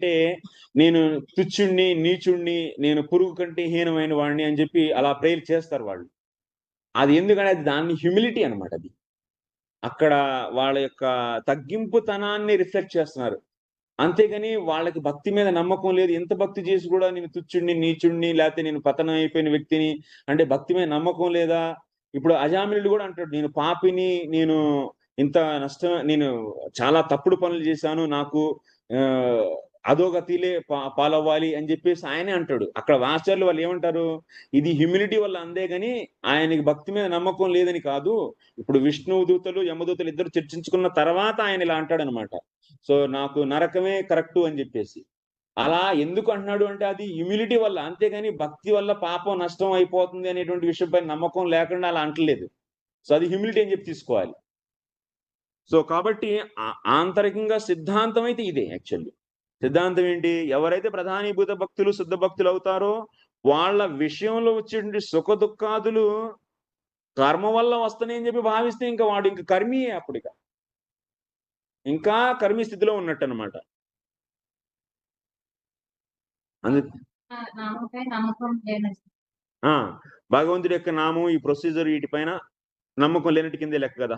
అంటే నేను తుచ్చుణ్ణి నీచుణ్ణి నేను పురుగు కంటే హీనమైన వాడిని అని చెప్పి అలా ప్రేయర్ చేస్తారు వాళ్ళు. అది ఎందుకంటే అది దాన్ని హ్యూమిలిటీ అనమాట అది. అక్కడ వాళ్ళ యొక్క తగ్గింపుతనాన్ని రిఫ్లెక్ట్ చేస్తున్నారు. అంతేగాని వాళ్ళకి భక్తి మీద నమ్మకం లేదు. ఎంత భక్తి చేసి కూడా నేను తుచ్చుడిని నీచుడిని లేకపోతే నేను పతనం అయిపోయిన వ్యక్తిని అంటే భక్తి మీద నమ్మకం లేదా? ఇప్పుడు అజామినుడు కూడా అంటాడు నేను పాపిని నేను ఇంత నష్టం నేను చాలా తప్పుడు పనులు చేశాను. నాకు అధోగతిలే పా- పాలవ్వాలి అని చెప్పేసి ఆయనే అంటాడు. అక్కడ వాచర్లు వాళ్ళు ఏమంటారు? ఇది హ్యూమిలిటీ వల్ల అందే కానీ ఆయనకి భక్తి మీద నమ్మకం లేదని కాదు. ఇప్పుడు విష్ణువు దూతలు యమదూతలు ఇద్దరు చర్చించుకున్న తర్వాత ఆయన ఇలా అంటాడు అనమాట సో నాకు నరకమే కరెక్ట్ అని చెప్పేసి. అలా ఎందుకు అంటున్నాడు అంటే అది హ్యూమిలిటీ వల్ల. అంతేగాని భక్తి వల్ల పాపం నష్టం అయిపోతుంది అనేటువంటి విషయంపై నమ్మకం లేకుండా అలా అంటలేదు. సో అది హ్యూమిలిటీ అని చెప్పి తీసుకోవాలి. సో కాబట్టి ఆంతరికంగా సిద్ధాంతం అయితే ఇదే యాక్చువల్లీ. సిద్ధాంతం ఏంటి? ఎవరైతే ప్రధానీభూత భక్తులు శుద్ధ భక్తులు అవుతారో వాళ్ళ విషయంలో వచ్చేటువంటి సుఖ దుఃఖాదులు కర్మ వల్ల వస్తున్నాయని చెప్పి భావిస్తే ఇంకా వాడు ఇంకా కర్మీయే అప్పుడిక. ఇంకా కర్మీ స్థితిలో ఉన్నట్టు అనమాట అందు భగవంతుడి యొక్క నామం ఈ ప్రొసీజర్ వీటిపైన నమ్మకం లేనట్టు కిందే లెక్క కదా.